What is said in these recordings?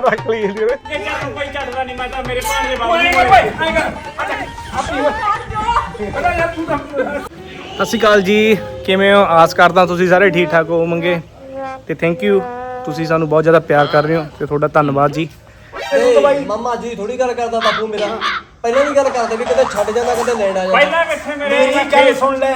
ਰੱਖ ਲਈ ਇਹਦੀ ਓਏ ਇਹ ਚੱਲ ਕੋਈ ਛੱਡਦਾ ਨਹੀਂ ਮੈਂ ਤਾਂ ਮੇਰੇ ਭਾਣ ਦੇ ਓਏ ਬਾਬੂ ਓਏ ਐਂ ਕਰ ਆਪੀ ਪਤਾ ਯਾਰ ਤੂੰ ਤਾਂ ਸਤਿ ਸ਼੍ਰੀ ਅਕਾਲ ਜੀ ਕਿਵੇਂ ਹੋ? ਆਸ ਕਰਦਾ ਤੁਸੀਂ ਸਾਰੇ ਠੀਕ ਠਾਕ ਹੋਵੋਗੇ। ਤੇ ਥੈਂਕ ਯੂ ਤੁਸੀਂ ਸਾਨੂੰ ਬਹੁਤ ਜ਼ਿਆਦਾ ਪਿਆਰ ਕਰ ਰਹੇ ਹੋ ਤੇ ਤੁਹਾਡਾ ਧੰਨਵਾਦ ਜੀ। ਮਾਮਾ ਜੀ ਥੋੜੀ ਗੱਲ ਕਰਦਾ ਬਾਪੂ ਮੇਰਾ। ਪਹਿਲਾਂ ਵੀ ਗੱਲ ਕਰਦੇ ਵੀ ਕਦੇ ਛੱਡ ਜਾਂਦਾ ਕਦੇ ਲੈਣ ਆ ਜਾਂਦਾ। ਪਹਿਲਾਂ ਕਿੱਥੇ ਮੇਰੇ ਮੇਰੀ ਗੱਲ ਸੁਣ ਲੈ।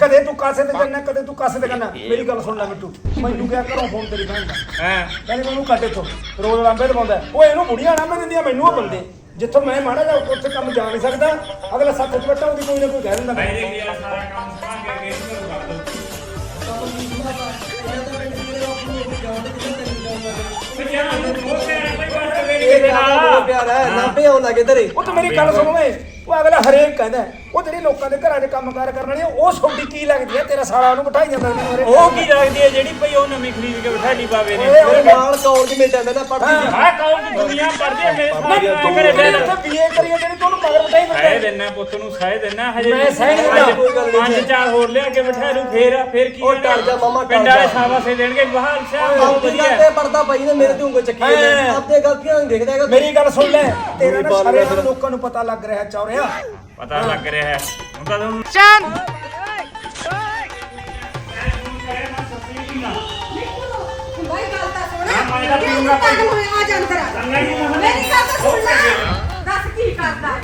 ਕਦੇ ਤੂੰ ਕਾਸੇ ਤੇ ਜਾਣਾ ਕਦੇ ਤੂੰ ਕਾਸੇ ਤੇ ਜਾਣਾ। ਮੇਰੀ ਗੱਲ ਸੁਣ ਲੈ ਮਿੱਟੂ ਮੈਨੂੰ ਕਿਹਾ ਘਰੋਂ ਫੋਨ ਤੇਰੀ ਭੈਣ ਦਾ। ਹਾਂ? ਕਹਿੰਦੇ ਮੈਨੂੰ ਕੱਢ ਇੱਥੋਂ। ਰੋਜ਼ ਲਾਂਬੇ ਲਵਾਉਂਦਾ ਉਹ ਇਹਨੂੰ ਬੁੜੀਆਂ ਲਾਂਬੇ ਦਿੰਦੀਆਂ ਮੈਨੂੰ ਉਹ ਬੰਦੇ ਜਿੱਥੋਂ ਮੈਂ ਮਾੜਾ ਜਾ ਉੱਥੇ ਕੰਮ ਜਾ ਨਹੀਂ ਸਕਦਾ। ਅਗਲਾ ਸੱਤ ਚ ਬੈਠਾ ਉਹਦੀ ਕੋਈ ਨਾ ਕੋਈ ਕਹਿ ਦਿੰਦਾ। ਮੇਰੇ ਗਿਆ ਸਾਰਾ ਕੰਮ ਸਾਂਗੇ ਕੇ ਸ਼ੁਰੂ ਕਰ ਦੋ ਇਹ ਕੰਮ ਬਹੁਤ ਪਿਆਰ ਹੈ ਨਾਪੇ ਆਉਣ ਲੱਗੇ ਤੇਰੇ। ਉਹ ਤਾਂ ਮੇਰੀ ਗੱਲ ਸੁਣੋ ਏ ਉਹ ਅਗਲਾ ਹਰੇਕ ਕਹਿੰਦਾ ਹੈ, ਉਹ ਜਿਹੜੀ ਲੋਕਾਂ ਦੇ ਘਰਾਂ 'ਚ ਕੰਮਕਾਰ ਕਰਨ ਵਾਲੀ ਆ, ਉਹ ਛੋਟੀ ਕੀ ਲੱਗਦੀ ਹੈ ਤੇਰਾ ਸਾਲਾ ਉਹਨੂੰ ਬਿਠਾਈ ਜਾਂਦਾ ਹਰੇਕ ਉਹ ਕੀ ਲੱਗਦੀ ਹੈ ਜਿਹੜੀ ਭਈ ਉਹ ਨਵੀਂ ਖਰੀਦ ਕੇ ਬਿਠਾ ਲਈ ਬਾਵੇ ਨੇ ਓਏ ਮੇਰੇ ਨਾਲ ਕਾਲਜ ਮੇਟ ਹੈ ਮੈਂ ਤਾਂ ਪੜ੍ਹਦੀ ਸੀ ਹਾਂ ਕੌਣ ਦੀ ਦੁਨੀਆ ਪੜਦੀ ਮੇਰੇ ਸਾਹਮਣੇ ਬੈਠ ਉੱਥੇ ਬੀਏ ਕਰੀ ਆ ਜਿਹੜੀ ਤੁਹਾਨੂੰ ਮਗਰ ਬਿਠਾਈ ਸਹਿ ਫਿਰਦਾ ਦੇਣਾ ਪੁੱਤ ਨੂੰ ਸਹਿ ਦੇਣਾ ਹਜੇ ਮੈਂ ਸਹਿ ਨਹੀਂ ਪੰਜ- ਦਿੰਦਾ, ਕੋਈ ਗੱਲ ਨਹੀਂ। ਪੰਜ ਜੀ। ਚਾਰ ਹੋਰ ਲਿਆ ਕੇ ਬਿਠਾ ਲੂ ਫੇਰ ਫੇਰ ਕੀ ਉਹ ਹੋਣਾ? ਜਾ ਮਾਮਾ, ਪਿੰਡ ਵਾਲੇ ਜਾ। ਸ਼ਾਬਾਸ਼ੇ ਦੇਣਗੇ ਬਹਾਲ ਸ਼ਾਹ ਬਹੁਤ ਆਪਦੀ ਵਧੀਆ। ਗੱਲ ਤੇ ਪੜਦਾ ਪਈ ਨੇ ਮੇਰੇ ਤੇ ਉਂਗਲ ਚੱਕੀ ਹੈਂ। ਆਪਦੇ ਗਲਤੀਆਂ ਨਹੀਂ ਦੇਖਦਾ ਹੈਗਾ। ਮੇਰੀ ਗੱਲ ਸੁਣ ਲੈ ਤੇਰਾ ਨਾ ਸਾਰੇ। ਲੋਕਾਂ ਨੂੰ ਪਤਾ ਲੱਗ ਰਿਹਾ ਚੌਰਿਆ ਪਤਾ ਲੱਗ ਰਿਹਾ ਹੈ ਹੁਣ ਤਾਂ ਤੁਹਾਨੂੰ ਭਾਈ ਗੱਲ ਤਾਂ ਸੁਣ ਮੈਂ ਤਾਂ ਪੀਊਂਗਾ ਭਾਈ। ਆ ਜਾਣ ਕਰਾ ਚੰਗਾ ਜੀ, ਮੈਂ- ਮੇਰੀ ਗੱਲ ਤਾਂ ਸੁਣ ਲੈ। ਦੱਸ ਕੀ ਕਰਦਾ ਹੈ?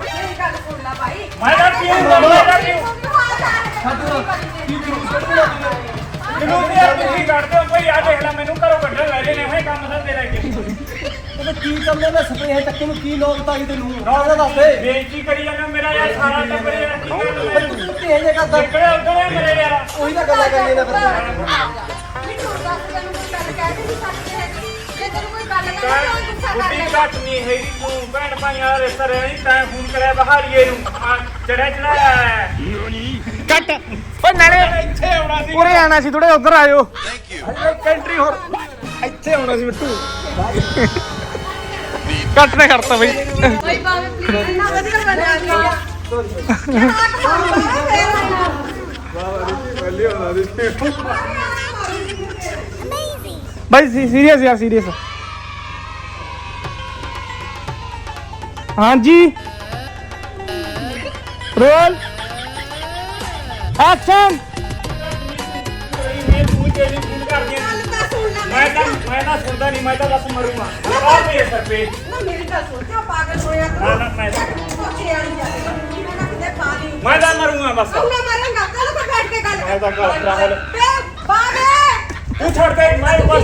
ਮੇਰੀ ਗੱਲ ਸੁਣ ਲੈ ਭਾਈ ਮੈਂ ਤਾਂ ਪੀਊਂਗਾ ਮੈਂ ਤਾਂ ਪੀਊਂ ਜਦੋਂ ਤੇ ਤੁਸੀਂ ਕੱਢਦੇ ਹੋ ਕੋਈ ਆ ਦੇਖ ਲੈ ਮੈਨੂੰ ਘਰੋਂ ਕੱਢਣ ਲੈ ਰਹੇ ਨੇ ਇਹ ਕੰਮ ਤਾਂ ਤੇਰਾ ਕੀ ਤੇ ਕੀ ਕੰਮ ਹੈ? ਮੈਂ ਸਪਰੇਅ ਚੱਕੇ ਨੂੰ ਕੀ ਲੋਕ ਤਾਈ ਤੈਨੂੰ? ਰਾਜ ਦਾ ਦੱਸ ਦੇ। ਬੇਇੱਜ਼ਤੀ ਕਰੀ ਜਾਂਦਾ ਮੇਰਾ ਯਾਰ ਸਾਰਾ ਟੱਬਰ ਯਾਰ ਕੀ ਕਰ ਤੂੰ ਕਿੱਥੇ ਇਹ ਜੇ ਕਰਦਾ? ਨਿਕਲੇ ਉਧਰ ਮੇਰੇ ਯਾਰ। ਉਹੀ ਤਾਂ ਗੱਲਾਂ ਕਰੀਏ ਨਾ ਫਿਰ। ਮੈਨੂੰ ਦੱਸ ਤੈਨੂੰ ਕੋਈ ਗੱਲ ਕਹਿ ਨਹੀਂ ਸਕਦੀ ਹੈਗੀ। ਜੇ ਤੈਨੂੰ ਕੋਈ ਗੱਲ ਕਹਾਂ ਤਾਂ ਉਹ ਗੁੱਸਾ ਕਰ ਬੁੱਢੀ ਲੈਂਦਾ ਘੱਟ ਨਹੀਂ ਹੈਗੀ ਤੂੰ। ਭੈਣ ਭਾਈਆਂ ਦਾ ਰਿਸ਼ਤਾ ਰਹਿ ਨਹੀਂ ਤੈਂ ਫੋਨ ਕਰਿਆ ਬਹਾਰੀਏ ਨੂੰ। ਆ ਚੜਿਆ ਚੜਾਇਆ ਹੈ। ਕੱਟ। ਓ ਨਾਲੇ ਇੱਥੇ ਆਉਣਾ ਸੀ। ਉਰੇ ਆਣਾ ਸੀ ਥੋੜੇ ਉਧਰ ਆਇਓ। ਕੰਟਰੀ ਹੋਰ। ਇੱਥੇ ਆਉਣਾ ਸੀ ਬਿੱਟੂ ਕੱਟ ਨੇ ਕਰਤਾ ਬਈ। ਭਾਈ ਬਾਵੇ ਪਲੀਜ਼ ਇੰਨਾ ਵਧੀਆ ਬਣਿਆ ਨਹੀਂ ਆ ਬਾਈ ਸੀਰੀਅਸ ਯਾਰ ਸੀਰੀਅਸ ਹਾਂਜੀ। ਰੋਲ। ਐਕਸ਼ਨ ਤਾਂ ਮੈਂ ਤਾਂ ਸੁਣਦਾ ਨਹੀਂ ਮੈਂ ਤਾਂ ਬਸ ਮਰੂੰਗਾ। ਆ ਸਰ ਨਾ ਮੇਰੀ ਗੱਲ ਸੁਣ ਪਾਗਲ ਹੋਇਆ ਤੂੰ? ਨਾ, ਨਾ, ਮੈਂ- ਸੋਚੇ ਵਾਲੀ ਗੱਲ ਮੈਂ ਨਾ ਕਿਤੇ ਪਾ ਲਈ। ਮੈਂ ਤਾਂ ਮਰੂੰਗਾ ਬਸ। ਤੂੰ ਨਾ ਮਾਰੇਂਗਾ ਕੱਲ ਕੋ ਬੈਠ ਕੇ ਗੱਲ ਮੈਂ ਤਾਂ ਰਾਹੁਲ। ਬੇ ਤੂੰ ਛੱਡ ਦੇ ਮੈਂ ਬਸ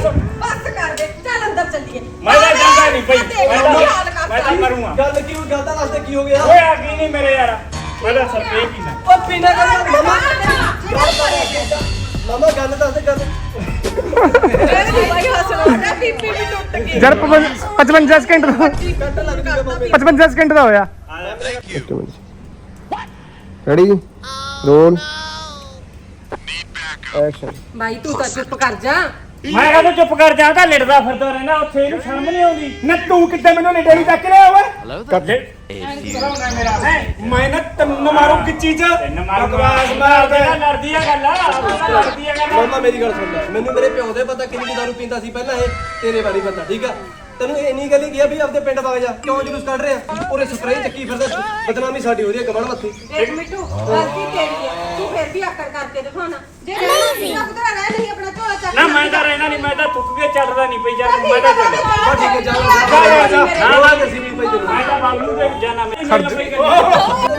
ਯਾਰ 55 ਸਕਿੰਟ ਦਾ ਕੱਟ ਲੱਗ ਜੂਗਾ ਮਾਮੇ 55 ਸਕਿੰਟ ਦਾ ਹੋਇਆ। ਰੈਡੀ ਰੋਲ ਐਕਸ਼ਨ ਭਾਈ ਤੂੰ ਤਾਂ ਚੁੱਪ ਕਰ ਜਾ। ਮੈਂ ਕਹਿੰਦਾ ਚੁੱਪ ਕਰ ਜਾ ਤਾਂ ਲਿਟਦਾ ਫਿਰਦਾ ਰਹਿੰਦਾ ਉੱਥੇ ਇਹਨੂੰ ਸ਼ਰਮ ਨਹੀਂ ਆਉਂਦੀ। ਨਾ ਤੂੰ ਕਿੱਦਾਂ ਮੈਨੂੰ ਨਹੀਂ ਡੇਰੀ ਚੱਕ ਲਿਆ ਓਏ? ਕੱਲੇ ਕਰਾਉਣਾ ਮੇਰਾ। ਹੈ ਮੈਂ ਨਾ ਤੈਨੂੰ ਮਾਰੂ ਕਿੱਚੀ ਚ। ਬਕਵਾਸ ਮਾਰਦਾ। ਲੜਦੀ ਆ ਗੱਲ ਆ ਲੜਦੀ ਆ ਗੱਲ। ਮਾਮਾ ਮੇਰੀ ਗੱਲ ਸੁਣ ਲੈ। ਮੈਨੂੰ ਮੇਰੇ ਪਿਓ ਦੇ ਪਤਾ ਕਿੰਨੀ ਕੁ ਦਾਰੂ ਪੀਂਦਾ ਸੀ ਪਹਿਲਾਂ ਇਹ। ਤੇਰੇ ਬਾਰੇ ਪਤਾ ਠੀਕ ਆ? ਤੈਨੂੰ ਇੰਨੀ ਗੱਲ ਹੀ ਕਿਹਾ ਵੀ ਆਪਦੇ ਪਿੰਡ ਵਗ ਜਾ। ਕਿਉਂ ਜਲੂਸ ਕੱਢ ਰਿਹਾ? ਉਰੇ ਸਪਰੇਅ ਚੱਕੀ ਫਿਰਦਾ ਬਦਨਾਮੀ ਸਾਡੀ ਹੋ ਰਹੀ ਹੈ ਗਵੜ ਮੱਥੀ। ਇੱਕ ਮਿੰਟੂ ਗਲਤੀ ਤੇਰੀ ਹੈ। ਤੂੰ ਫਿਰ ਵੀ ਆਕੜ ਕਰਕੇ ਦਿਖਾਣਾ ਜੇ ਰਹਿਣਾ ਸੀ ਨਾ ਪੁੱਤਰਾ ਰਹਿ ਨਹੀਂ ਆਪਣਾ ਝੋਲਾ ਚੱਕ ਨਾ ਮੈਂ ਤਾਂ ਰਹਿਣਾ ਨਹੀਂ ਮੈਂ ਤਾਂ ਥੁੱਕ ਕੇ ਚੱਲਦਾ ਨਹੀਂ ਪਈ ਯਾਰ ਮੈਂ ਤਾਂ ਚੱਲ ਬਾ ਠੀਕ ਹੈ ਜਾ ਜਾ, ਜਾ। ਨਾ ਵੀ ਭਾਈ ਤੈਨੂੰ ਮੈਂ ਤਾਂ ਬਾਬੂ ਦੇ ਜਾਣਾ ਮੈਂ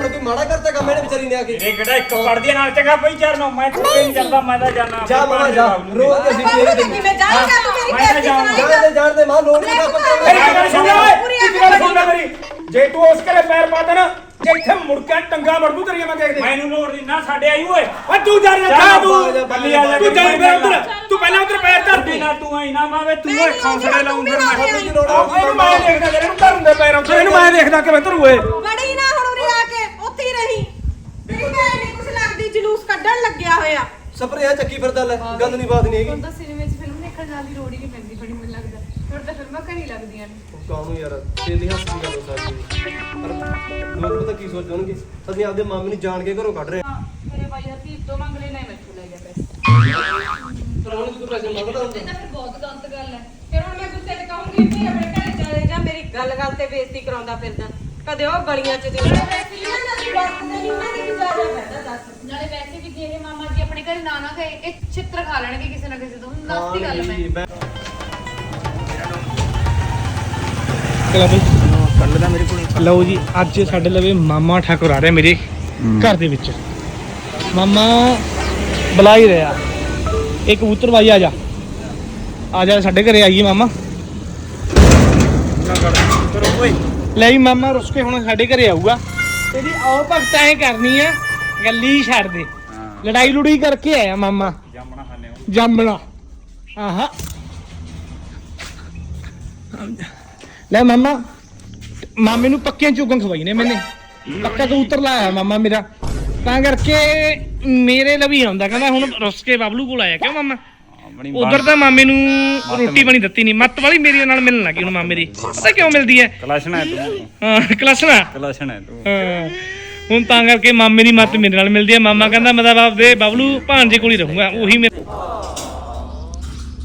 ਕੋਈ ਮਾੜਾ ਕਰਤਾ ਕੰਮ ਇਹਨੇ ਵਿਚਾਰੀ ਨੇ ਆ ਕੇ? ਇਹ ਕਿਹੜਾ ਇੱਕ ਪੜਦੀ ਨਾਲ ਚੰਗਾ ਪਈ ਚਾਰ ਨੂੰ ਮੈਂ ਥੁੱਕ ਨਹੀਂ ਚੱਲਦਾ ਮੈਂ ਤਾਂ ਜਾਣਾ ਜਾ ਮਾਮਾ ਜਾ। ਰੋਜ਼ ਅਸੀਂ ਕਿਵੇਂ ਜਾਏਗਾ ਤੂੰ ਮੈਂ ਤਾਂ। ਕਰਾਏਗਾ ਜਾਣਦੇ। ਜਾਣਦੇ ਮਾਂ ਲੋੜ ਨਹੀਂ ਆਪਾਂ ਮੇਰੀ ਗੱਲ ਸੁਣ ਲੈ ਓਏ ਇੱਕ ਗੱਲ ਸੁਣ ਲੈ ਮੇਰੀ। ਜੇ ਤੂੰ ਉਸ ਘਰੇ ਪੈਰ ਪਾ ਦੇਣਾ ਜੇ ਇੱਥੇ ਮੁੜ ਕੇ ਟੰਗਾ ਮੜ ਦੂ ਤੇਰੀਆਂ ਮੈਂ ਦੇਖ ਦੇ। ਮੈਨੂੰ ਲੋੜ ਨਹੀਂ ਨਾ ਸਾਡੇ ਆਈ ਓਏ। ਓ ਤੂੰ ਜਾ ਰਿਹਾ ਜਾ ਜਾ ਤੂੰ, ਤੂੰ ਬੱਲੀ ਆ ਜਾ, ਤੂੰ ਜਾ ਫਿਰ ਉਧਰ। ਤੂੰ ਪਹਿਲਾਂ ਉਧਰ ਪੈਰ ਧਰ ਦੀ ਨਾ ਤੂੰ ਆਈ ਨਾ ਮਾਵੇ ਤੂੰ ਓਏ ਖੌਂਸਲੇ ਲਾਉਂ ਫਿਰ ਮੈਂ ਦੀ ਲੋੜ ਆਹ, ਇਹਨੂੰ ਮੈਂ ਦੇਖਦਾ ਜਿਹੜੇ ਨੂੰ ਧਰਨ ਦੇ ਪੈਰ ਉੱਤੇ। ਇਹਨੂੰ ਮੈਂ ਦੇਖਦਾ ਕਿਵੇਂ ਧਰੂ ਏ ਵੜੀ ਨਾ ਹੁਣ ਉਰੇ ਆ ਕੇ ਉੱਥੇ ਹੀ ਰਹੀ। ਤੇਰੀ ਭੈਣ ਨਹੀਂ ਕੁਛ ਲੱਗਦੀ ਜਲੂਸ ਕੱਢਣ ਲੱਗਿਆ ਹੋਇਆ। ਸਪਰੇਅ ਚੱਕੀ ਫਿਰਦਾ ਲੈ ਗੱਲ ਨਹੀਂ ਬਾਤ ਨਹੀਂ ਹੈਗੀ। ਹੁਣ ਤਾਂ ਸਿਨੇਮੇ 'ਚ ਫਿਲਮ ਦੇਖਣ ਜਾਣ ਦੀ ਲੋੜ ਹੀ ਨਹੀਂ ਪੈਂਦੀ ਬੜੀ ਮੈਨੂੰ ਲੱਗਦਾ। ਹੁਣ ਤਾਂ ਫਿਲਮਾਂ ਘਰ ਹੀ ਲੱਗਦੀਆਂ ਨੇ। ਕਾਹਨੂੰ ਯਾਰ ਤੇਰੀ ਹੱਸ ਦੀ ਗੱਲ ਹੋ ਸਕਦੀ ਹੈ। ਪਰ ਲੋਕ ਪਤਾ ਕੀ ਸੋਚਣਗੇ? ਅਸੀਂ ਆਪਦੇ ਮਾਮੇ ਨੂੰ ਜਾਣ ਕੇ ਘਰੋਂ ਕੱਢ ਰਹੇ ਹਾਂ। ਮੇਰੇ ਭਾਈ ਦਾ ਧੀ ਤੋਂ ਮੰਗ ਲੈਣਾ ਮੈਥੋਂ ਲੈ ਗਿਆ ਪੈਸੇ। ਪਰ ਹੁਣ ਤੂੰ ਪੈਸੇ ਮੰਗਦਾ ਹੁੰਦਾ? ਇਹ ਤਾਂ ਫਿਰ ਬਹੁਤ ਗਲਤ ਗੱਲ ਹੈ। ਫਿਰ ਹੁਣ ਮੈਂ ਗੁੱਸੇ 'ਚ ਕਹੂੰਗੀ ਬੀਬੀ ਆਪਣੇ ਘਰੇ ਚਲੇ ਜਾ ਮੇਰੀ ਗੱਲ ਗੱਲ ਤੇ ਬੇਇੱਜ਼ਤੀ ਕਰਾਉਂਦਾ ਫਿਰਦਾ। ਕਦੇ ਉਹ ਗਲੀਆਂ 'ਚ ਦੇ ਦੀ ਦੀ ਦੱਸ। ਨਾਲੇ ਵੈਸੇ ਵੀ ਜੇ ਇਹ ਮਾਮਾ ਜੀ ਆਪਣੇ ਘਰੇ ਨਾ ਨਾ ਗਏ ਇਹ ਚਿੱਤਰ ਖਾ ਲੈਣਗੇ ਕਿਸੇ ਨਾ ਕਿਸੇ ਤੋਂ। ਦੱਸਦੀ ਗੱਲ ਮੈਂ। ਚਲੋ ਬਈ। ਕੱਲ ਦਾ ਮੇਰੇ ਕੋਲ ਲਓ ਜੀ ਅੱਜ ਸਾਡੇ ਲਵੇ ਮਾਮਾ ਠਾਕੁਰ ਆ ਰਿਹਾ ਮੇਰੇ ਘਰ ਦੇ ਵਿੱਚ। ਮਾਮਾ ਬੁਲਾ ਹੀ ਰਿਹਾ। ਇਹ ਕਬੂਤਰ ਭਾਈ ਆ ਜਾ। ਆ ਜਾ ਸਾਡੇ ਘਰੇ ਆਈਏ ਮਾਮਾ। ਕਰੋ ਓਏ। ਲੈ ਵੀ ਮਾਮਾ ਰੁੱਸ ਕੇ ਹੁਣ ਸਾਡੇ ਘਰੇ ਆਊਗਾ। ਇਹਦੀ ਆਓ ਭਗਤ ਐ ਕਰਨੀ ਆ ਗੱਲੀ ਛੱਡ ਦੇ। ਲੜਾਈ ਲੁੜਾਈ ਕਰਕੇ ਆਇਆ ਮਾਮਾ। ਜਾਮਣਾ ਖਾਣੇ ਜਾਮਣਾ। ਆਹਾ। ਲੈ ਮਾਮਾ ਮਾਮੇ ਨੂੰ ਪੱਕੀਆਂ ਚੁਗਣ ਖਵਾਈ ਨੇ ਮੈਨੇ। ਪੱਕਾ ਕਬੂਤਰ ਲਾਇਆ ਮਾਮਾ ਮੇਰਾ। ਤਾਂ ਕਰਕੇ ਮੇਰੇ ਲਈ ਆਉਂਦਾ ਕਹਿੰਦਾ ਹੁਣ ਰੁੱਸ ਕੇ ਬਬਲੂ ਕੋਲ ਆਇਆ ਕਿਉਂ ਮਾਮਾ? ਆਪਣੀ ਉਧਰ ਤਾਂ ਮਾਮੇ ਨੂੰ ਰੋਟੀ ਬਣੀ ਦਿੱਤੀ ਨਹੀਂ ਮੱਤ ਵਾਲੀ ਮੇਰੇ ਨਾਲ ਮਿਲਣ ਲੱਗੀ ਹੁਣ ਮਾਮੇ ਦੀ। ਪਤਾ ਕਿਉਂ ਮਿਲਦੀ ਹੈ ਕਲਸ਼ਨ ਹੈ ਤੂੰ। ਹਾਂ ਕਲਸਣਾ? ਕਲਸ਼ਨ ਹੈ ਤੂੰ। ਹਾਂ। ਹੁਣ ਤਾਂ ਕਰਕੇ ਮਾਮੇ ਦੀ ਮੱਤ ਮੇਰੇ ਨਾਲ ਮਿਲਦੀ ਹੈ ਮਾਮਾ ਕਹਿੰਦਾ ਮੈਂ ਤਾਂ ਆਪਦੇ ਬਬਲੂ ਭਾਂਜੇ ਕੋਲ ਹੀ ਰਹੂੰਗਾ ਉਹੀ ਮੇਰੇ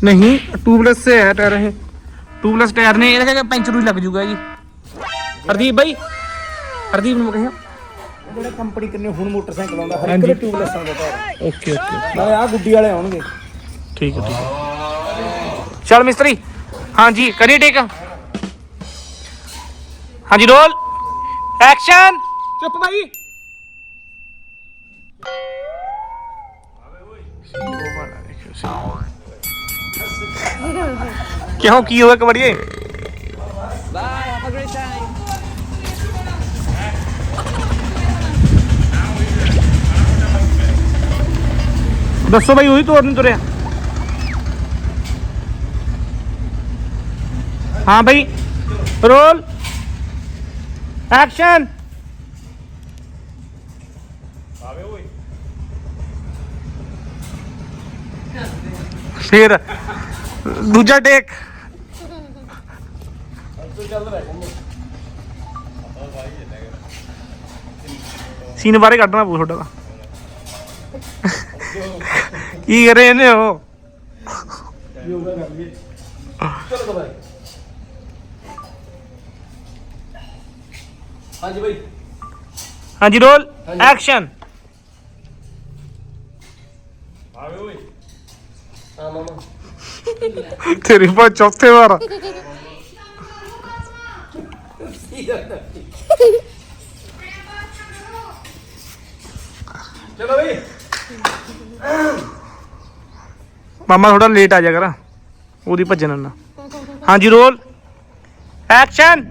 ਨਹੀਂ ਟੂਬਲੈਸ ਸੇ ਹੈ ਟਾਇਰ ਇਹ। ਟੂਬਲੈਸ ਟਾਇਰ ਨੇ ਇਹਦੇ ਕਰਕੇ ਪੈਂਚਰ ਹੀ ਲੱਗ ਜੂਗਾ ਜੀ। ਹਰਦੀਪ ਬਾਈ ਹਰਦੀਪ ਨੂੰ ਕਹਿਆ ਜਿਹੜਾ ਕੰਪਨੀ ਕਿੰਨੇ ਹੁਣ ਮੋਟਰਸਾਈਕਲ ਆਉਂਦਾ ਹਰ। ਇੱਕ ਦੇ ਟਿਊਬਲੈਸ ਆਉਂਦਾ ਟਾਇਰ। Okay okay. ਨਾਲੇ ਆ ਗੁੱਡੀ ਵਾਲੇ ਆਉਣਗੇ। ਠੀਕ ਹੈ ਠੀਕ ਹੈ ਚਲ ਮਿਸਤਰੀ ਹਾਂਜੀ ਕਰੀ ਟੇਕ ਹਾਂਜੀ ਰੋਲ ਐਕਸ਼ਨ ਚੁੱਪ ਭਾਈ ਕਿਉਂ ਕੀ ਹੋਇਆ ਕਬੜੀਏ ਦੱਸੋ ਭਾਈ ਉਹੀ ਤੋੜ ਨਹੀਂ ਤੁਰਿਆ ਹਾਂ ਭਾਈ ਰੋਲ। ਐਕਸ਼ਨ। ਫਿਰ। ਦੂਜਾ ਟੇਕ। ਸੀਨ ਬਾਰੇ ਕੱਢਣਾ ਪਊ ਤੁਹਾਡਾ ਤਾਂ। ਕੀ ਕਰ ਰਹੇ ਨੇ ਉਹ ਚਲੋ ਬਾਈ ਹਾਂਜੀ ਬਾਈ। ਹਾਂਜੀ ਰੋਲ ਐਕਸ਼ਨ। ਹਾਂ ਮਾਮਾ। ਤੇਰੀ ਪਾ ਚੌਥੇ ਵਾਰ ਚਲੋ ਬਾਈ। ਮਾਮਾ ਥੋੜਾ ਲੇਟ ਆ ਜਾ ਕਰ ਉਹਦੀ ਭੱਜਣ ਨਾ ਹਾਂਜੀ ਰੋਲ ਐਕਸ਼ਨ।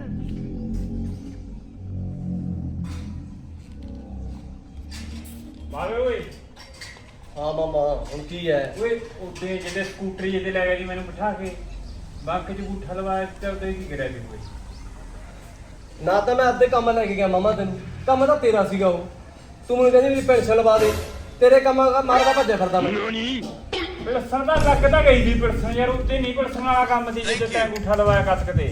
ਹਾਂ ਮਾਮਾ ਹੁਣ ਕੀ ਹੈ? ਓਏ ਉੱਤੇ ਜਿਹਦੇ ਸਕੂਟਰੀ ਜਿਹਦੇ ਲੈ ਗਿਆ ਜੀ ਮੈਨੂੰ ਬਿਠਾ ਕੇ ਬੰਕ ਚ ਬੂਠਾ ਲਵਾਇਆ ਤੇ ਉੱਤੇ ਕੀ ਕਰਿਆ ਸੀ ਓਏ ਨਾ ਤਾਂ ਮੈਂ ਅੱਧੇ ਕੰਮ ਲੈ ਕੇ ਗਿਆ ਮਾਮਾ ਤੈਨੂੰ। ਕੰਮ ਤਾਂ ਤੇਰਾ ਸੀਗਾ ਉਹ। ਤੂੰ ਮੈਨੂੰ ਕਹਿੰਦੀ ਮੇਰੀ ਪੈਨਸ਼ਨ ਲਵਾ ਦੇ। ਤੇਰੇ ਕੰਮ ਮਾਰਦਾ ਭੱਜਿਆ ਫਿਰਦਾ ਮੈਂ। ਪਿਲਸਣ ਦਾ ਲੱਗ ਤਾਂ ਗਈ ਸੀ ਪਿਲਸਣ ਯਾਰ ਉੱਤੇ ਨਹੀਂ ਪਿਲਸਣ ਵਾਲਾ ਕੰਮ ਸੀ ਜਿੱਦੇ ਤੈਂ ਬੂਠਾ ਲਵਾਇਆ ਕਸਕ ਤੇ।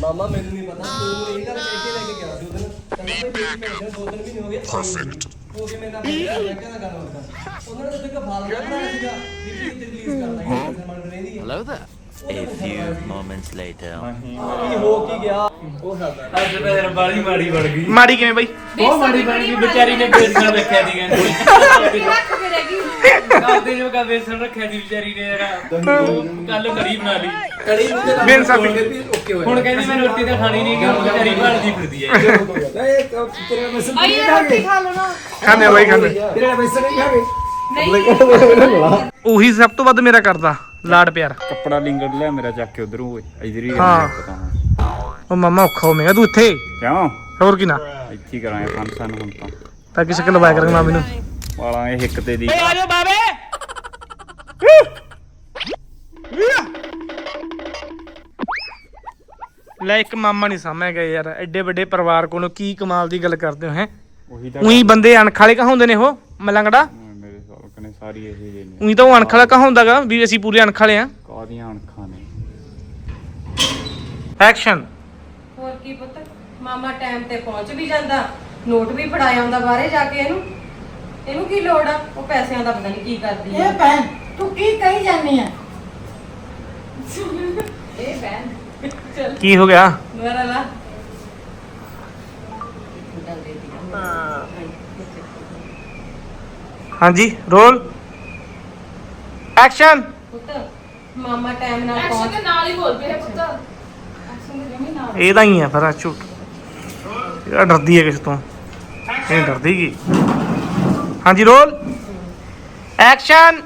ਮਾਮਾ ਮੈਨੂੰ ਨਹੀਂ ਪਤਾ। ਤੂੰ ਇਹ ਗੱਲ ਕਹਿ ਕੇ ਲੈ ਕੇ ਗਿਆ ਸੀ ਉਹਦੇ ਨਾਲ ਮੇਰੀ ਪੈਨਸ਼ਨ ਦੋ ਦਿਨ ਵੀ ਮੈਂ ਕਹਿੰਦਾ ਗੱਲ ਕਰਦਾ ਉਹਨਾਂ ਨੇ ਤਾਂ ਫਾਲ ਦਾ ਬਣਾਇਆ ਸੀਗਾ ਵੀ ਕੀ ਤੇ ਰਿਲੀਜ਼ ਕਰਦਾ ਹੈ ਪੈਨਸ਼ਨ ਮੰਗ ਰਹੀ ਹੈ Hello there. A few moments later. ਕੀ ਹੋ ਕੀ ਗਿਆ? ਉਹ ਸਾਡਾ ਅੱਜ ਯਾਰ ਬਾਲੀ ਮਾੜੀ ਬਣ ਗਈ। ਮਾੜੀ ਕਿਵੇਂ ਬਾਈ? ਬਹੁਤ ਮਾੜੀ ਬਣ ਗਈ। ਵਿਚਾਰੀ ਨੇ ਬੇਸਣ ਰੱਖਿਆ ਸੀ ਕਹਿੰਦੀ। ਰੱਖ ਕੇ ਰਹਿ ਗਈ। ਕਾਦੇ ਜੋ ਕਾ ਬੇਸਣ ਰੱਖਿਆ ਸੀ ਵਿਚਾਰੀ ਨੇ ਯਾਰ। ਕੱਲ ਕੜੀ ਬਣਾ ਲਈ। ਕੜੀ ਨੂੰ ਤੇ ਬੇਨ ਸਾਫੀ। ਫਿਰ ਵੀ ਓਕੇ ਹੋਇਆ। ਹੁਣ ਕਹਿੰਦੀ ਮੈਂ ਰੋਟੀ ਤਾਂ ਖਾਣੀ ਨਹੀਂ ਕਿ ਵਿਚਾਰੀ ਭਾਲਦੀ ਫਿਰਦੀ ਹੈ। ਇਹ ਤੇਰੇ ਮੈਸੇਜ ਭਾਈ ਇਹ ਰੋਟੀ ਖਾ ਲਓ ਨਾ। ਖਾਣੇ ਬਾਈ ਖਾਣੇ ਤੇਰੇ ਮੈਸੇਜ ਨਹੀਂ ਖਾਵੇ। ਨਹੀਂ। ਉਹੀ ਸਭ ਤੋਂ ਵੱਧ ਮੇਰਾ ਕਰਦਾ। ਲਾਡ ਪਿਆਰ। ਕੱਪੜਾ ਲਿੰਗੜ ਲਿਆ ਮੇਰਾ ਚੱਕ ਕੇ ਉਧਰੋਂ ਓਏ ਇਧਰ ਹੀ ਹਾਂ। ਉਹ ਮਾਮਾ ਔਖਾ ਹੋਵੇਗਾ ਤੂੰ ਇੱਥੇ? ਕਿਉਂ? ਹੋਰ ਕੀ ਨਾ। ਇੱਥੇ ਕਰਾਂਗੇ ਫੰਕਸ਼ਨ ਹੁਣ ਤਾਂ। ਤਾਂ ਕਿਸੇ ਕੋਲ ਲਵਾਇਆ ਕਰਾਂਗੇ ਮਾਮੇ ਨੂੰ। ਵਾਲਾਂ ਇਹ ਹਿੱਕ ਤੇ ਦੀ। ਆ ਜਾਓ ਬਾਬੇ। ਲੈ ਇੱਕ ਮਾਮਾ ਨਹੀਂ ਸਾਹਮਣੇ ਗਏ ਯਾਰ। ਐਡੇ ਵੱਡੇ ਪਰਿਵਾਰ ਕੋਲੋਂ ਕੀ ਕਮਾਲ ਦੀ ਗੱਲ ਕਰਦੇ ਹੋ ਹੈ? ਉਹੀ ਤਾਂ ਉਹੀ ਬੰਦੇ ਅਣਖ ਵਾਲੇ ਕਹਾਉਂਦੇ ਨੇ ਉਹ ਮਲੰਗੜਾ। ਸਾਰੀ ਇਹ ਜਿਹੇ ਨੇ। ਉਹੀ ਤਾਂ ਉਹ ਅਣਖ ਵਾਲਾ ਕਹਾਉਂਦਾਗਾ ਵੀ ਅਸੀਂ ਪੂਰੇ ਅਣਖ ਵਾਲੇ ਆ। ਕਾਦੀਆਂ ਅਣਖਾਂ ਨੇ? ਐਕਸ਼ਨ ਹੋਰ ਕੀ ਪੁੱਤ? ਮਾਮਾ ਟਾਈਮ ਤੇ ਪਹੁੰਚ ਵੀ ਜਾਂਦਾ। ਨੋਟ ਵੀ ਫੜਾਇਆ ਆਉਂਦਾ ਬਾਹਰੇ ਜਾ ਕੇ ਇਹਨੂੰ। ਇਹਨੂੰ ਕੀ ਲੋੜ ਆ? ਉਹ ਪੈਸਿਆਂ ਦਾ ਪਤਾ ਨਹੀਂ ਕੀ ਕਰਦੀ ਆ। ਇਹ ਭੈਣ ਤੂੰ ਕੀ ਕਹੀ ਜਾਨੀ ਆ? ਇਹ ਬੈਨ ਕੀ ਹੋ ਗਿਆ? ਦੁਬਾਰਾ ਲਾ। ਹਾਂਜੀ ਰੋਲ। ਐਕਸ਼ਨ ਪੁੱਤ ਮਾਮਾ ਟਾਈਮ ਨਾਲ ਐਕਸ਼ਨ ਪਹੁੰਚ ਦੇ ਨਾਲ ਹੀ ਬੋਲ ਪਿਆ ਪੁੱਤ। ਐਕਸ਼ਨ ਦੇ ਜਮੀ ਨਾਲ। ਇਹਦਾ ਹੀ ਆ ਫਿਰ ਆ ਝੂਠ। ਇਹ ਡਰਦੀ ਹੈ ਕਿਸ ਤੋਂ। ਇਹ ਡਰਦੀ ਕੀ? ਹਾਂਜੀ ਰੋਲ। ਐਕਸ਼ਨ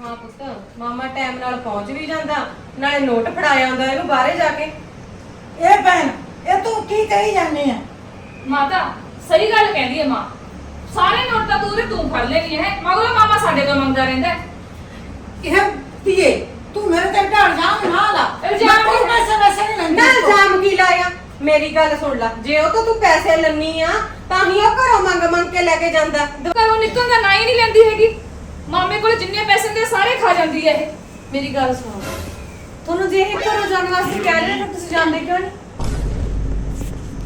ਹਾਂ ਪੁੱਤ ਮਾਮਾ ਟਾਈਮ ਨਾਲ ਪਹੁੰਚ ਵੀ ਜਾਂਦਾ ਨਾਲੇ ਨੋਟ ਫੜਾਇਆ ਆਉਂਦਾ ਇਹਨੂੰ ਬਾਹਰੇ ਜਾ ਕੇ। ਇਹ ਭੈਣ ਇਹ ਤੂੰ ਕੀ ਕਹੀ ਜਾਂਦੀ ਆ? ਮਾਤਾ ਸਹੀ ਗੱਲ ਕਹਿੰਦੀ ਹੈ ਮਾਂ। ਸਾਰੇ ਨੋਟ ਤਾਂ ਤੂੰ ਤੇ ਤੂੰ ਫੜ ਲੈਣੀ ਹੈ। ਮਗਰੋਂ ਮਾਮਾ ਸਾਡੇ ਕੋਲ ਮੰਗਦਾ ਰਹਿੰਦਾ ਹੈ। ਇਹ ਧੀਏ ਤੂੰ ਮੇਰੇ ਤੇ ਢਾਲ ਜਾ ਨਾ ਲਾ ਇਲਜ਼ਾਮ ਮੈਂ ਕੋਈ ਪੈਸੇ ਵੈਸੇ ਨਹੀਂ ਲੈਂਦੀ ਨਾ ਤੋਂ। ਇਲਜ਼ਾਮ ਕੀ ਲਾਇਆ? ਮੇਰੀ ਗੱਲ ਸੁਣ ਲੈ। ਜੇ ਉਹ ਤੋਂ ਤੂੰ ਪੈਸੇ ਲੰਨੀ ਆ ਤਾਂ ਹੀ ਉਹ ਘਰੋਂ ਮੰਗ ਮੰਗ ਕੇ ਲੈ ਕੇ ਜਾਂਦਾ। ਘਰੋਂ ਨਿਕਲਣ ਦਾ ਨਾਂ ਹੀ ਨਹੀਂ ਲੈਂਦੀ ਹੈਗੀ। ਮਾਮੇ ਕੋਲ ਜਿੰਨੇ ਪੈਸੇ ਹੁੰਦੇ ਆ, ਸਾਰੇ ਖਾ ਜਾਂਦੀ ਹੈ ਇਹ। ਮੇਰੀ ਗੱਲ ਸੁਣੋ। ਤੁਹਾਨੂੰ ਜੇ ਇਹ ਘਰੋਂ ਜਾਣ ਵਾਸਤੇ ਕਹਿ ਰਹੇ ਨੇ ਤਾਂ ਤੁਸੀਂ ਜਾਂਦੇ ਕਿਉਂ ਨਹੀਂ?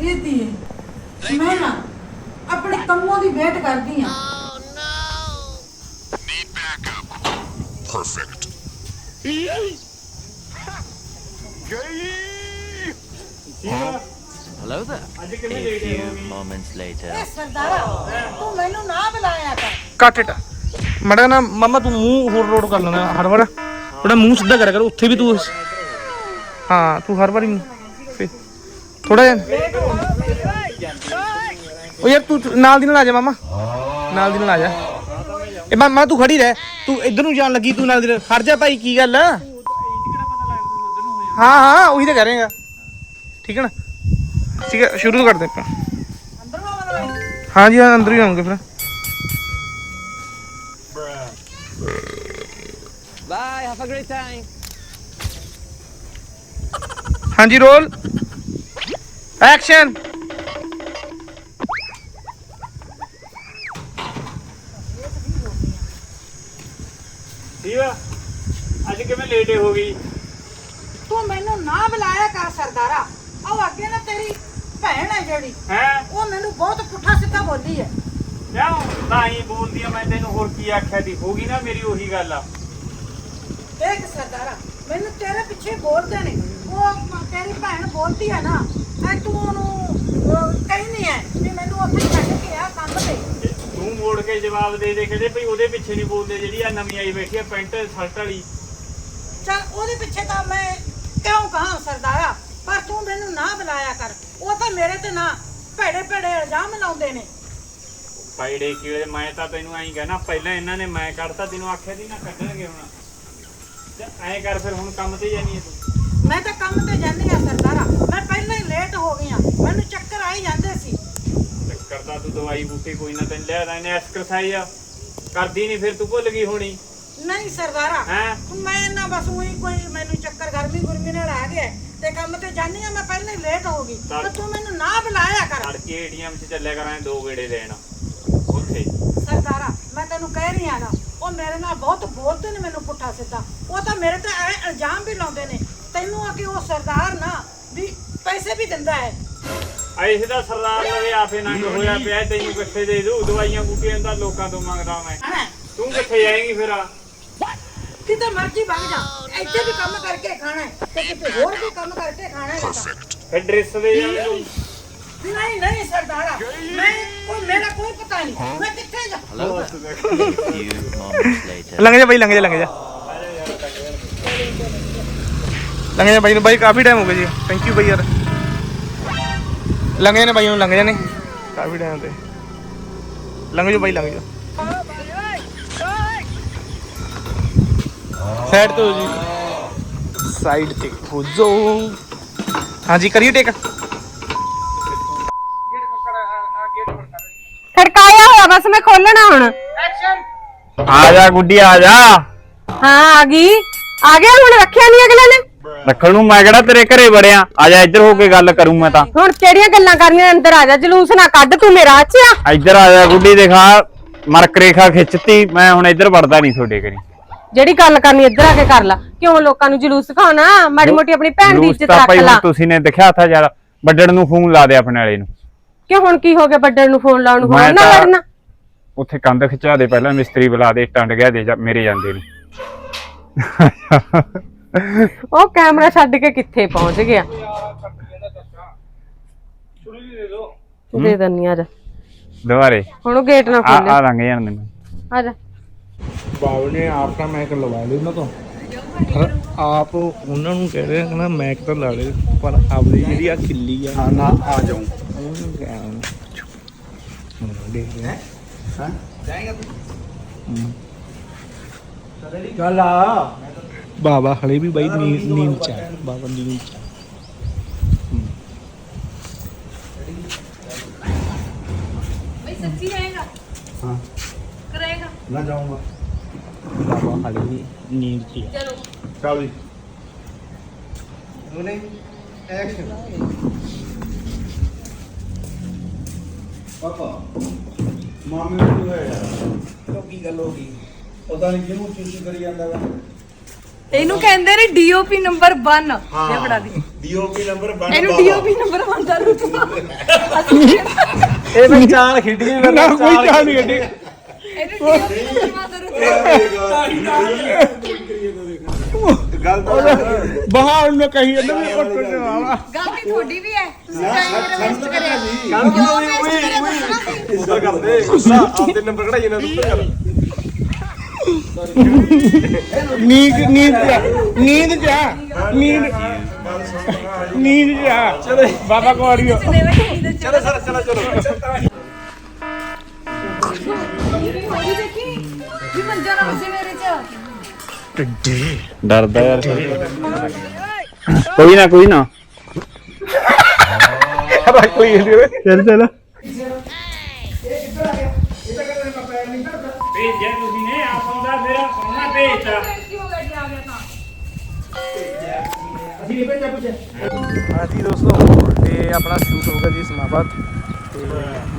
ਇਹ ਧੀਏ ਮੈਂ ਨਾ ਆਪਣੇ ਕੰਮੋਂ ਦੀ ਵੇਟ ਕਰਦੀ ਆ। Hello there. A few moments later. ਇਹ ਸਰਦਾਰਾ ਤੂੰ ਮੈਨੂੰ ਨਾ ਬੁਲਾਇਆ ਕਰ। ਕੱਟ ਇਟ। ਮੜਾ ਨਾ ਮਮਾ ਤੂੰ ਮੂੰਹ ਹੋਰ ਰੋਡ ਕਰ ਲੈਣਾ ਹਰ ਵਾਰ। ਥੋੜਾ ਮੂੰਹ ਸਿੱਧਾ ਕਰਿਆ ਕਰ ਉੱਥੇ ਵੀ ਤੂੰ ਹਾਂ ਤੂੰ ਹਰ ਵਾਰੀ ਥੋੜਾ ਜਿਹਾ ਉਹ ਯਾਰ ਤੂੰ ਨਾਲ ਦੀ ਨਾਲ ਆ ਜਾ ਮਾਮਾ। ਨਾਲ ਦੀ ਨਾਲ ਆ ਜਾ। ਇਹ ਮਾਮਾ ਤੂੰ ਖੜੀ ਰਹਿ। ਤੂੰ ਇੱਧਰ ਨੂੰ ਜਾਣ ਲੱਗੀ ਤੂੰ ਨਾਲ ਦੀ ਨਾਲ। ਖੜ ਜਾ ਭਾਈ ਕੀ ਗੱਲ? ਆ ਹਾਂ ਹਾਂ ਉਹੀ ਤਾਂ ਕਹਿ ਰਹੇਗਾ। ਠੀਕ ਹੈ ਨਾ? ਠੀਕ ਹੈ ਸ਼ੁਰੂ ਤੋਂ ਕਰਦੇ ਆਪਾਂ। ਹਾਂ ਜੀ ਹਾਂ ਅੰਦਰ ਹੀ ਆਉਂਗੇ ਫਿਰ। Bye have a great time ਹਾਂਜੀ ਰੋਲ। ਐਕਸ਼ਨ ਕਿਵੇਂ ਲੇਟ ਹੋ ਗਈ? ਤੂੰ ਮੈਨੂੰ ਨਾ ਬੁਲਾਇਆ ਕਰ ਸਰਦਾਰਾ। ਉਹ ਅੱਗੇ ਨਾ ਤੇਰੀ ਭੈਣ ਹੈ ਜਿਹੜੀ। ਹੈ? ਉਹ ਮੈਨੂੰ ਬਹੁਤ ਪੁੱਠਾ ਸਿੱਧਾ ਬੋਲੀ ਹੈ। ਕਿਉਂ? ਤਾਂ ਹੀ ਬੋਲਦੀ ਆ ਮੈਂ ਤੈਨੂੰ ਹੋਰ ਕੀ ਆਖਿਆ ਦੀ ਹੋਗੀ ਨਾ ਮੇਰੀ ਉਹੀ ਗੱਲ ਆ। ਦੇਖ ਸਰਦਾਰਾ ਮੈਨੂੰ ਤੇਰੇ ਪਿੱਛੇ ਬੋਲਦੇ ਨੇ। ਉਹ ਤੇਰੀ ਭੈਣ ਬੋਲਦੀ ਹੈ ਨਾ ਐ ਤੂੰ ਉਹਨੂੰ ਕਹਿੰਦੀ ਹੈ ਵੀ ਮੈਨੂੰ ਉੱਥੇ ਛੱਡ ਕੇ ਆ ਕੰਮ ਤੇ। ਤੂੰ ਮੋੜ ਕੇ ਜਵਾਬ ਦੇ ਦੇ ਕਹਿੰਦੇ ਭਈ ਉਹਦੇ ਪਿੱਛੇ ਨਹੀਂ ਬੋਲਦੇ ਜਿਹੜੀ ਆ ਨਵੀਂ ਆਈ ਬੈਠੀ ਆ ਪੈਂਟ ਸ਼ਰਟ ਵਾਲੀ। ਚੱਲ ਉਹਦੇ ਪਿੱਛੇ ਤਾਂ ਮੈਂ ਕਿਉਂ ਕਹਾਂ ਸਰਦਾਰਾ? ਪਰ ਤੂੰ ਮੈਨੂੰ ਨਾ ਬੁਲਾਇਆ ਕਰ। ਉਹ ਤਾਂ ਮੇਰੇ ਤੇ ਨਾ ਭੇੜੇ ਭੇੜੇ ਇਲਜ਼ਾਮ ਲਾਉਂਦੇ ਨੇ। ਪਾਈੜੇ ਕੀ ਹੋਏ? ਮੈਂ ਤਾਂ ਤੈਨੂੰ ਐਂ ਕਹਿਣਾ ਪਹਿਲਾਂ ਇਹਨਾਂ ਨੇ ਮੈਂ ਕੱਢਤਾ ਤੈਨੂੰ ਆਖਿਆ ਸੀ ਨਾ ਕੱਢਣਗੇ ਹੁਣ। ਤੇ ਐਂ ਕਰ ਫਿਰ ਹੁਣ ਕੰਮ ਤੇ ਹੈ ਤੂੰ। ਮੈਂ ਤਾਂ ਕੰਮ ਤੇ ਜਾਂਦੀ ਆ ਸਰਦਾਰਾ। ਮੈਂ ਪਹਿਲਾਂ ਹੀ ਲੇਟ ਹੋ ਗਈ ਆ। ਮੈਨੂੰ ਚੱਕਰ ਆਈ ਜਾਂਦੇ ਸੀ। ਚੱਕਰ ਦਾ ਤੂੰ ਦਵਾਈ ਬੂਟੀ ਕੋਈ ਨਾ ਤੈਨੂੰ ਲਿਆ ਦਾਂ ਐਕਸਰਸਾਈਜ਼ ਕਰਦੀ ਨਹੀਂ ਫਿਰ ਤੂੰ ਭੁੱਲ ਗਈ ਹੋਣੀ। ਨਹੀਂ ਸਰਦਾਰਾ ਹੈਂ? ਮੈਂ ਨਾ ਬਸ ਉਹੀ ਕੋਈ ਮੈਨੂੰ ਚੱਕਰ ਗਰਮੀ ਗੁਰਮੀ ਨਾਲ ਆ ਗਿਆ ਤੇ ਕੰਮ ਤੇ ਜਾਂਦੀ ਆ ਮੈਂ ਪਹਿਲਾਂ ਹੀ ਲੇਟ ਹੋ ਗਈ ਤਾਂ- ਤੇ ਤੂੰ ਮੈਨੂੰ ਨਾ ਬੁਲਾਇਆ ਕਰ। ਤੜਕੇ ਏਟੀਐਮ 'ਚ ਚੱਲਿਆ ਕਰਾਂ ਦੋ ਗੇੜੇ ਲੈਣ ਉੱਥੇ। ਸਰਦਾਰਾ ਮੈਂ ਤੈਨੂੰ ਕਹਿ ਰਹੀ ਆ ਨਾ ਉਹ ਮੇਰੇ ਨਾਲ ਬਹੁਤ ਬੋਲਦੇ ਨੇ ਮੈਨੂੰ ਪੁੱਠਾ ਸਿੱਧਾ। ਉਹ ਤਾਂ ਮੇਰੇ ਤੇ ਐ ਇਲਜ਼ਾਮ ਵੀ ਲਾਉਂਦੇ ਨੇ। ਤੈਨੂੰ ਆ ਕਿ ਉਹ ਸਰਦਾਰ ਨਾ ਵੀ ਪੈਸੇ ਵੀ ਦਿੰਦਾ ਹੈ। ਐਸੇ ਦਾ ਸਰਦਾਰ ਲਵੇ ਆਪੇ ਨੰਗ ਹੋਇਆ ਪਿਆ ਤੈਨੂੰ ਕਿੱਥੇ ਦੇ ਦੂ ਦਵਾਈਆਂ ਬੂਟੀਆਂ ਦਾ ਲੋਕਾਂ ਤੋਂ ਮੰਗਦਾ ਮੈਂ। ਤੂੰ ਕਿੱਥੇ ਜਾਏਂਗੀ ਫਿਰ? ਆ ਕਿਤੇ ਮਰਜ਼ੀ ਵਗ ਜਾ। ਇੱਥੇ ਵੀ ਕੰਮ ਕਰਕੇ ਖਾਣਾ ਹੈ ਤੇ ਕਿਤੇ ਹੋਰ ਵੀ ਕੰਮ ਕਰਕੇ ਖਾਣਾ ਹੈ ਫਿਰ ਡਰੈਸ ਦੇ ਜਾ ਮੈਨੂੰ ਨਹੀਂ ਨਹੀਂ ਸਰਦਾਰਾ। ਮੈਂ ਕੋਈ ਮੇਰਾ ਕੋਈ ਪਤਾ ਨਹੀਂ। ਮੈਂ ਕਿੱਥੇ ਜਾ. ਲੰਘ ਜਾ ਬਾਈ ਲੰਘ ਜਾ ਲੰਘ ਜਾ। ਲੰਘ ਜਾ ਬਾਈ ਨੂੰ ਬਾਈ ਕਾਫੀ ਟਾਈਮ ਹੋ ਗਿਆ ਜੀ। ਥੈਂਕ ਯੂ ਬਾਈ ਯਾਰ। ਲੰਘ ਜਾਣੇ ਬਾਈ ਨੂੰ ਲੰਘ ਜਾਣੇ ਕਾਫੀ ਟਾਈਮ ਤੇ। ਲੰਘ ਜਾ ਬਾਈ ਲੰਘ ਜਾ। ਸਾਈਡ ਤੋਂ ਜੀ। ਸਾਈਡ ਤੇ ਹੋ ਜੋ ਹਾਂਜੀ ਕਰੀਏ ਟੇਕ ਖੜਕਾਇਆ ਹੋਇਆ ਬਸ ਮੈਂ ਖੋਲਣਾ ਹੁਣ। ਆ ਜਾ ਗੁੱਡੀ ਆ ਜਾ। ਹਾਂ ਆ ਗਈ। ਆ ਗਿਆ ਹੁਣ ਰੱਖਿਆ ਨਹੀਂ ਅਗਲੇ ਨੇ। ਰੱਖਣ ਨੂੰ ਮੈਂ ਕਿਹੜਾ ਤੇਰੇ ਘਰੇ ਵੜਿਆ? ਆ ਜਾ ਇੱਧਰ ਹੋ ਕੇ ਗੱਲ ਕਰੂੰ ਮੈਂ ਤਾਂ। ਹੁਣ ਕਿਹੜੀਆਂ ਗੱਲਾਂ ਕਰਨੀਆਂ? ਅੰਦਰ ਆ ਜਾ ਜਲੂਸ ਨਾ ਕੱਢ ਤੂੰ ਮੇਰਾ ਅੱਛਾ? ਇੱਧਰ ਆ ਜਾ ਗੁੱਡੀ ਦਿਖਾ ਮਰਕ ਰੇਖਾ ਖਿੱਚਤੀ। ਮੈਂ ਹੁਣ ਇੱਧਰ ਵੜਦਾ ਨਹੀਂ ਤੁਹਾਡੇ ਘਰੇ। ਜਿਹੜੀ ਗੱਲ ਕਰਨੀ ਇੱਧਰ ਆ ਕੇ ਕਰ ਲਾ। ਕਿਉਂ ਲੋਕਾਂ ਨੂੰ ਜਲੂਸ ਦਿਖਾਉਣਾ ਮਾੜੀ ਮੋਟੀ ਆਪਣੀ ਭੈਣ ਦੀ ਇੱਜ਼ਤ ਰੱਖ ਲਾ। ਤੁਸੀਂ ਨੇ ਦਿਖਿਆ ਥਾ ਯਾਰ ਵੱਡੜ ਨੂੰ ਫੋਨ ਲਾ ਦੇ ਆਪਣੇ ਵਾਲੇ ਨੂੰ। ਕਿ ਹੁਣ ਕੀ ਹੋ ਗਿਆ ਵੱਡਣ ਨੂੰ ਫੋਨ ਲਾਉਣ ਹੋਰ ਨਾ ਲੜਨਾ। ਉੱਥੇ ਕੰਧ ਖਿਚਾ ਦੇ ਪਹਿਲਾਂ ਮਿਸਤਰੀ ਬੁਲਾ ਦੇ ਟੰਡ ਗਿਆ ਦੇ ਜਾ- ਮੇਰੇ ਜਾਂਦੇ ਨੂੰ। ਉਹ ਕੈਮਰਾ ਛੱਡ ਕੇ ਕਿੱਥੇ ਪਹੁੰਚ ਗਿਆ? ਦੇ ਦੰਨੀ ਆ ਜਾ। ਦੁਬਾਰੇ। ਹੁਣ ਉਹ ਗੇਟ ਨਾ ਖੋਲੇ ਆ ਲੰਘ ਜਾਣ ਦੇ ਮੈਨੂੰ। ਆ ਜਾ। ਬਾਬੂ ਨੇ ਆਪ ਤਾਂ ਮੈਕ ਲਵਾ ਲਈ ਉਹਨਾਂ ਤੋਂ। ਪਰ ਆਪ ਉਹਨਾਂ ਨੂੰ ਕਹਿ ਰਿਹਾ ਕਹਿੰਦਾ ਮੈਕ ਤਾਂ ਲਾ ਲੈ ਪਰ ਆਪਦੀ ਜਿਹੜੀ ਆ ਖਿੱਲੀ ਆ ਹਾਂ ਨਾ ਆ ਜਾਉਂ ਉਹਨੂੰ ਕਹਿ ਦੇਖ ਰਿਹਾ ਹਾਂ? ਜਾਏਗਾ ਤੂੰ? ਚੱਲ ਆ। ਬਾਬਾ ਹਲੇ ਵੀ ਬਾਈ ਨੀਂਦ ਚ ਬਾਬਾ ਨੀਂਦ ਚ। ਬਈ ਸੱਚੀ ਰਹੇਗਾ ਹਾਂ। ਕਰੇਗਾ? ਨਾ ਜਾਊਂਗਾ। ਬਾਬਾ ਹਲੇ ਵੀ ਨੀਂਦ ਚ ਹੈ ਚਲੋ ਚੱਲ ਜੀ ਉਹਨੇ ਐਕਸ਼ਨ ਪਾਪਾ ਮਾਮੇ ਨੂੰ ਕੀ ਹੋਇਆ ਯਾਰ ਕੀ ਗੱਲ ਹੋ ਗਈ ਪਤਾ ਨਹੀਂ ਕਿਹਨੂੰ ਚੂਚੀ ਕਰੀ ਜਾਂਦਾ ਵਾ ਇਹਨੂੰ ਕਹਿੰਦੇ ਨੇ ਡੀਓਪੀ ਨੰਬਰ 1 ਇਹ ਬੜਾ ਦੀ ਡੀਓਪੀ ਨੰਬਰ 1 ਇਹਨੂੰ ਡੀਓਪੀ ਨੰਬਰ 1 ਦਾ ਰੂਪ। ਇਹ ਮੈਂ ਚਾਲ ਖੇਡੀ ਨਾ ਕੋਈ ਚਾਹ ਨਹੀਂ ਕੱਢੀ ਗੱਲ ਤਾਂ ਕਹੀ ਇਹਨਾਂ ਵੀ ਉੱਟ ਕੇ ਆਵਾ ਗਲਤੀ ਤੁਹਾਡੀ ਵੀ ਹੈ। ਤੁਸੀਂ ਟਾਈਮ ਰੈਸਟ ਕਰਿਆ। ਗੱਲ ਤਾਂ ਹੋਈ ਉੱਧਰ ਕਰਦੇ ਗੁੱਸਾ ਆਪਦੇ ਨੰਬਰ ਕਢਾਈ ਇਹਨਾਂ ਨੂੰ ਉੱਧਰ ਕਰ। ਨੀਂਦ ਨੀਂਦ ਚ ਆ, ਨੀਂਦ ਨੀਂਦ ਨੀਂਦ। ਚਲੋ। ਬਾਬਾ ਕੋੜੀਓ ਚਲੋ ਸਰ ਚਲੋ ਚਲੋ। ਡਰਦਾ ਯਾਰ। ਕੋਈ ਨਾ ਕੋਈ ਨਾ। ਕੋਈ ਚੱਲ ਚੱਲ। ਭੇਜਿਆ ਤੁਸੀਂ ਨੇ ਆਪ ਆਉਂਦਾ ਫਿਰ ਸੋਹਣਾ ਭੇਜਤਾ। ਕੀ ਹੋ ਗਿਆ ਜੀ ਆ ਗਿਆ ਤਾਂ ਹਾਂਜੀ ਦੋਸਤੋ ਤੇ ਆਪਣਾ ਸ਼ੂਟ ਹੋ ਗਿਆ ਜੀ ਇਸਲਾਮਾਬਾਦ ਤੇ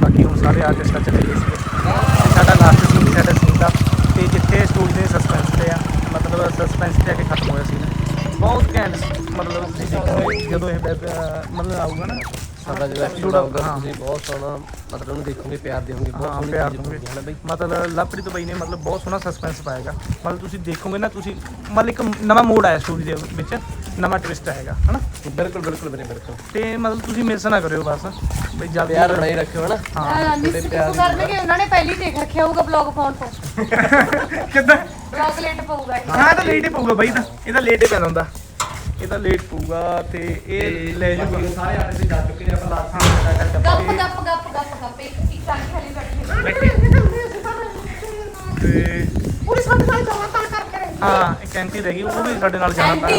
ਬਾਕੀ ਹੁਣ ਸਾਰੇ ਆਰਟਿਸਟ ਚਲੇ ਗਏ ਸੀ ਸਾਡਾ ਲਾਸਟ ਸੀਨ ਸਾਡਾ ਸੀਨ ਦਾ ਤੇ ਜਿੱਥੇ ਸਟੋਰੀ ਦੇ ਸਸਪੈਂਸ ਤੇ ਆ ਮਤਲਬ ਸਸਪੈਂਸ ਤੇ ਆ ਕੇ ਖਤਮ ਹੋਇਆ ਸੀ ਬਹੁਤ ਘੈਂਟ ਮਤਲਬ ਜਦੋਂ ਇਹ ਮਤਲਬ ਆਊਗਾ ਨਾ। ਸਾਡਾ ਜਿਹੜਾ ਐਪੀਸੋਡ ਆਊਗਾ ਤੁਸੀਂ ਬਹੁਤ ਸੋਹਣਾ ਮਤਲਬ ਉਹਨੂੰ ਦੇਖੋਗੇ ਪਿਆਰ ਦਿਓਗੇ ਬਹੁਤ ਹਾਂ ਸੋਹਣੀ ਪਿਆਰ ਬਈ। ਮਤਲਬ ਲਵਪ੍ਰੀਤ ਬਾਈ ਨੇ ਮਤਲਬ ਬਹੁਤ ਸੋਹਣਾ ਸਸਪੈਂਸ ਪਾਏਗਾ। ਮਤਲਬ ਤੁਸੀਂ ਦੇਖੋਗੇ ਨਾ ਤੁਸੀਂ ਮਤਲਬ ਇੱਕ ਨਵਾਂ ਮੋੜ ਆਇਆ ਸਟੋਰੀ ਦੇ ਵਿੱਚ ਨਵਾਂ ਟਵਿਸਟ ਆਏਗਾ ਹਨਾ? ਬਿਲਕੁਲ ਬਿਲਕੁਲ ਵੀਰੇ ਬਿਲਕੁਲ। ਤੇ ਮਤਲਬ ਤੁਸੀਂ ਮਿਸ ਨਾ ਕਰਿਓ ਬਸ ਬਈ ਜਲਦੀ ਪਿਆਰ ਬਣਾਈ ਰੱਖਿਓ ਹਨਾ? ਮਿਸ ਕਰਨਗੇ ਉਹਨਾਂ ਨੇ ਪਹਿਲੀ ਦੇਖ ਰੱਖਿਆ ਹੋਊਗਾ ਬਲੌਗ ਫੋਨ ਤੋਂ। ਕਿੱਦਾਂ? ਬਲੌਗ ਲੇਟ ਪਊਗਾ ਹਾਂ ਇਹ ਤਾਂ ਲੇਟ ਹੀ ਪਊਗਾ ਬਾਈ ਤਾਂ ਇਹ ਤਾਂ ਲੇਟ ਹੀ ਪੈਂਦਾ ਹੁੰਦਾ ਇਹ ਤਾਂ ਲੇਟ ਪਊਗਾ ਤੇ ਇਹ ਲੈ ਜਾਊਗਾ ਸਾਰੇ ਆਰਟਿਸਟ ਜਾ ਚੁੱਕੇ ਨੇ ਆਪਾਂ ਲਾਸਟ ਗੱਪ ਗੱਪ ਗੱਪ ਗੱਪ ਗੱਪ ਇੱਕ ਇੱਕ ਸਾਡੀ ਖਾਲੀ ਬੈਠੀ ਤੇ ਪੂਰੀ ਸਾਡੇ ਨਾਲ ਜਾਣਾ ਤਾਂ ਕਰਕੇ ਰਹੀ ਹਾਂ ਇੱਕ ਐਂਟੀ ਰਹਿ ਗਈ ਉਹ ਵੀ ਸਾਡੇ ਨਾਲ ਜਾਣਾ ਤਾਂ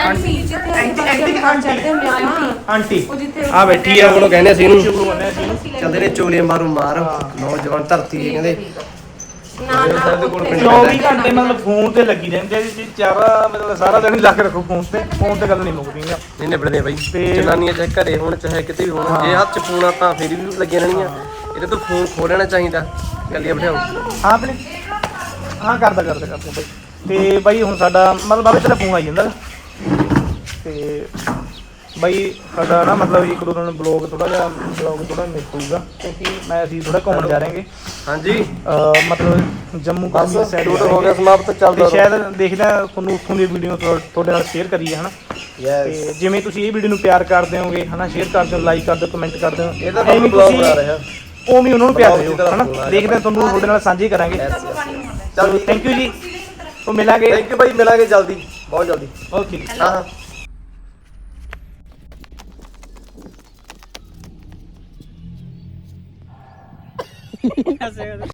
ਐਂਟੀ ਜਿੱਥੇ ਐਂਟੀ ਐਂਟੀ ਚੜਦੇ ਹੁੰਦੇ ਆ ਆਂਟੀ ਆਂਟੀ ਉਹ ਜਿੱਥੇ ਆ ਬੈਠੀ ਆ ਕੋਲੋਂ ਕਹਿੰਦੇ ਸੀ ਇਹਨੂੰ। ਸ਼ੁਰੂ ਹੋਣਾ ਸੀ ਇਹਨੂੰ ਚੱਲਦੇ ਨੇ ਚੋਲੇ ਮਾਰੂ ਮਾਰ। ਨੌਜਵਾਨ ਧਰਤੀ ਕਹਿੰਦੇ। ਨਾ ਨਾ ਪਿੰਡ 24 ਘੰਟੇ ਮਤਲਬ ਫੋਨ ਤੇ ਲੱਗੀ ਰਹਿੰਦੀ ਹੈ ਜੀ ਚਾਰਾ ਮਤਲਬ ਸਾਰਾ ਦਿਨ ਹੀ ਲਾ ਕੇ ਰੱਖੋ ਫੋਨ ਤੇ ਫੋਨ ਤੇ ਗੱਲ ਨਹੀਂ ਮੁੱਕਦੀ ਆ ਨਹੀਂ ਨਿਬੜਦੇ ਬਾਈ ਤੇ- ਜਨਾਨੀਆਂ ਚਾਹੇ ਘਰੇ ਹੋਣ ਚਾਹੇ ਕਿਤੇ ਵੀ ਹੋਣ ਜੇ ਹੱਥ ਚ ਫੋਨ ਆ ਤਾਂ ਫਿਰ ਵੀ ਲੱਗੀਆਂ ਰਹਿਣੀਆਂ। ਇਹਦੇ ਤੋਂ ਫੋਨ ਖੋ ਲੈਣਾ ਚਾਹੀਦਾ। ਗੱਲੀਆਂ ਬਿਠਾਓ ਹਾਂ ਆਪਣੇ ਹਾਂ ਕਰਦਾ ਕਰਦਾ ਕਰਦਾ ਬਾਈ। ਤੇ ਬਾਈ ਹੁਣ ਸਾਡਾ ਮਤਲਬ ਬਾਬੇ ਤੇਰਾ ਫੋਨ ਆਈ ਜਾਂਦਾ। ਗਾ। ਤੇ ਬਾਈ ਸਾਡਾ ਨਾ ਮਤਲਬ ਇੱਕ ਦੋ ਦਿਨ ਬਲੌਗ ਥੋੜਾ ਜਿਹਾ ਬਲੌਗ ਥੋੜਾ ਮਿਸ ਹੋਊਗਾ ਕਿਉਂਕਿ ਮੈਂ ਅਸੀਂ ਥੋੜਾ ਘੁੰਮਣ ਜਾ ਰਹੇਗੇ ਹਾਂਜੀ। ਮਤਲਬ ਜੰਮੂ ਕਸ਼ਮੀਰ side ਸ਼ੂਟ ਹੋ ਗਿਆ। ਸਮਾਪਤ ਤੇ ਚੱਲਦਾ ਸ਼ਾਇਦ ਦੇਖਦੇ ਹਾਂ ਤੁਹਾਨੂੰ ਉੱਥੋਂ ਦੀ ਵੀਡੀਓ ਤੁਹਾਡੇ ਨਾਲ ਸ਼ੇਅਰ ਕਰੀਏ ਹਨਾ? ਤੇ ਜਿਵੇਂ ਤੁਸੀਂ ਇਹ ਵੀਡੀਓ ਨੂੰ ਪਿਆਰ ਕਰਦੇ ਹੋਗੇ ਹਨਾ ਸ਼ੇਅਰ ਕਰਦੇ ਹੋ ਲਾਈਕ ਕਰਦੇ ਹੋ ਕਮੈਂਟ ਕਰਦੇ ਹੋ ਇਹ ਤਾਂ ਐਵੇਂ ਤੁਹਾਨੂੰ ਬਲੌਗ ਤੁਸੀਂ ਬਣਾ ਰਿਹਾ ਉਵੇਂ ਉਹਨਾਂ ਨੂੰ ਪਿਆਰ Vlog ਦੀ ਦਿਓ ਤਰ੍ਹਾਂ ਹਨਾ? ਬਣਾ ਰਿਹਾ। ਦੇਖਦੇ ਹਾਂ ਤੁਹਾਨੂੰ ਤੁਹਾਡੇ ਨਾਲ ਸਾਂਝੇ ਕਰਾਂਗੇ। ਚੱਲ ਥੈਂਕ ਯੂ ਜੀ। ਉਹ ਮਿਲਾਂਗੇ। ਥੈਂਕ ਯੂ ਬਾਈ ਮਿਲਾਂਗੇ ਜਲਦੀ ਬਹੁਤ ਜਲਦੀ। ਓਕੇ ਹਾਂ ਹਾਂ। Gracias.